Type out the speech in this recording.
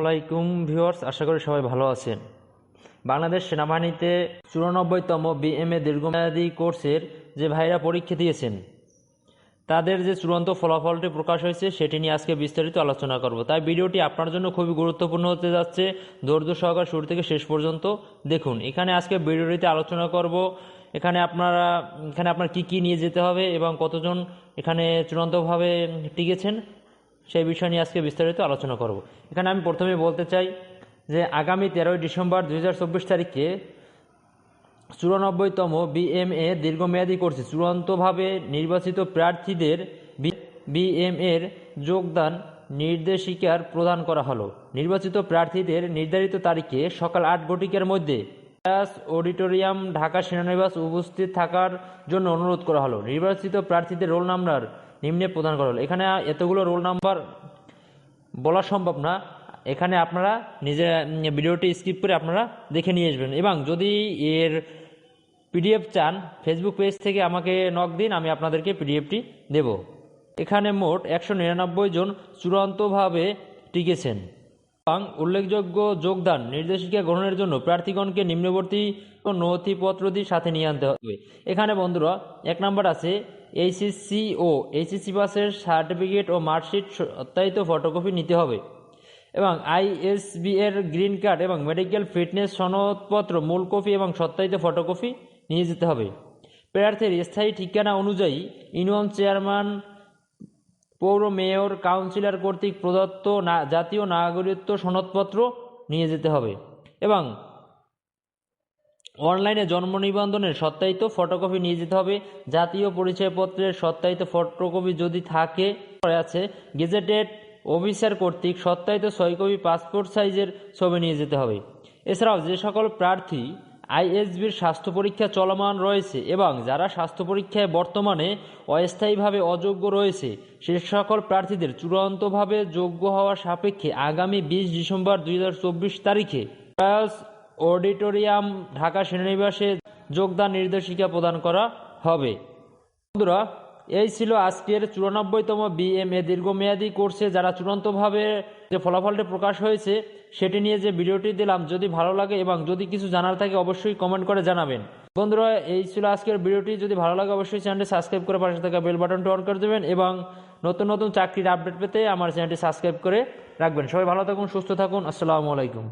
আলাইকুম ভিউয়ার্স, আশা করি সবাই ভালো আছেন। বাংলাদেশ সেনাবাহিনীতে চুরানব্বইতম বিএমএ দীর্ঘমেয়াদী কোর্সের যে ভাইরা পরীক্ষা দিয়েছেন, তাদের যে চূড়ান্ত ফলাফলটি প্রকাশ হয়েছে, সেটি নিয়ে আজকে বিস্তারিত আলোচনা করব। তাই ভিডিওটি আপনার জন্য খুবই গুরুত্বপূর্ণ হতে যাচ্ছে। ধৈর্য সহকার শুরু থেকে শেষ পর্যন্ত দেখুন। এখানে আজকে ভিডিওটিতে আলোচনা করব, এখানে আপনারা, এখানে আপনার কি কি নিয়ে যেতে হবে এবং কতজন এখানে চূড়ান্তভাবে টিকেছেন সেই বিষয় নিয়ে আজকে বিস্তারিত আলোচনা করব। এখানে আমি প্রথমে বলতে চাই যে আগামী তেরোই ডিসেম্বর দুই হাজার চব্বিশ তারিখে চুরানব্বইতম বিএমএ দীর্ঘমেয়াদী কোর্সে চূড়ান্তভাবে নির্বাচিত প্রার্থীদের বিএমএর যোগদান নির্দেশিকার প্রদান করা হলো। নির্বাচিত প্রার্থীদের নির্ধারিত তারিখে সকাল আট ঘটিকার মধ্যে অডিটোরিয়াম ঢাকা সেনানিবাস উপস্থিত থাকার জন্য অনুরোধ করা হলো। নির্বাচিত প্রার্থীদের রোল নাম্বার নিম্নে প্রদান করা হলো। এখানে এতগুলো রোল নাম্বার বলা সম্ভব না। এখানে আপনারা নিজে ভিডিওটি স্কিপ করে আপনারা দেখে নিয়ে আসবেন। এবং যদি এর পিডিএফ চান, ফেসবুক পেজ থেকে আমাকে নক দিন, আমি আপনাদেরকে পিডিএফটি দেব। এখানে মোট একশো নিরানব্বই জন চূড়ান্তভাবে টিকেছেন। এবং উল্লেখযোগ্য যোগদান নির্দেশিকা গ্রহণের জন্য প্রার্থীগণকে নিম্নবর্তী নথিপত্রটি সাথে নিয়ে আনতে হবে। এখানে বন্ধুরা, এক নম্বর আছে এইচএসসি ও এইচএসসি পাসের সার্টিফিকেট ও মার্কশিট সত্যায়িত ফটোকপি নিতে হবে এবং আইএসবি এর গ্রিন কার্ড এবং মেডিকেল ফিটনেস সনদপত্র, মূল কপি এবং সত্যায়িত ফটোকপি নিয়ে যেতে হবে। প্রার্থীর স্থায়ী ঠিকানা অনুযায়ী ইউনিয়ন চেয়ারম্যান পৌর মেয়র, কাউন্সিলর কর্তৃক প্রদত্ত না, জাতীয় নাগরিকত্ব সনদপত্র নিয়ে যেতে হবে। এবং অনলাইনে জন্ম নিবন্ধনের সত্যায়িত ফটোকপি নিয়ে যেতে হবে। জাতীয় পরিচয়পত্রের সত্যায়িত ফটোকপি যদি থাকে আছে গেজেটেড অফিসার কর্তৃক সত্যায়িত ছয় কপি পাসপোর্ট সাইজের ছবি নিয়ে যেতে হবে। এছাড়াও যে সকল প্রার্থী আইএসবির স্বাস্থ্য পরীক্ষা চলমান রয়েছে এবং যারা স্বাস্থ্য পরীক্ষায় বর্তমানে অস্থায়ীভাবে অযোগ্য রয়েছে, সে সকল প্রার্থীদের চূড়ান্তভাবে যোগ্য হওয়ার সাপেক্ষে আগামী বিশ ডিসেম্বর দুই হাজার চব্বিশ তারিখে প্রয়াস অডিটোরিয়াম ঢাকা সেনানিবাসে যোগদান নির্দেশিকা প্রদান করা হবে। বন্ধুরা এই ছিল আজকের চুরানব্বইতম বিএমএ দীর্ঘমেয়াদী কোর্সে যারা চূড়ান্তভাবে যে ফলাফলটি প্রকাশ হয়েছে, সেটি নিয়ে যে ভিডিওটি দিলাম, যদি ভালো লাগে এবং যদি কিছু জানার থাকে, অবশ্যই কমেন্ট করে জানাবেন। বন্ধুরা, এই ছিল আজকের ভিডিওটি। যদি ভালো লাগে, অবশ্যই চ্যানেলটি সাবস্ক্রাইব করে পাশে থাকা বেল বাটনটি অন করে দেবেন এবং নতুন নতুন চাকরির আপডেট পেতে আমার চ্যানেলটি সাবস্ক্রাইব করে রাখবেন। সবাই ভালো থাকুন, সুস্থ থাকুন। আসসালামু আলাইকুম।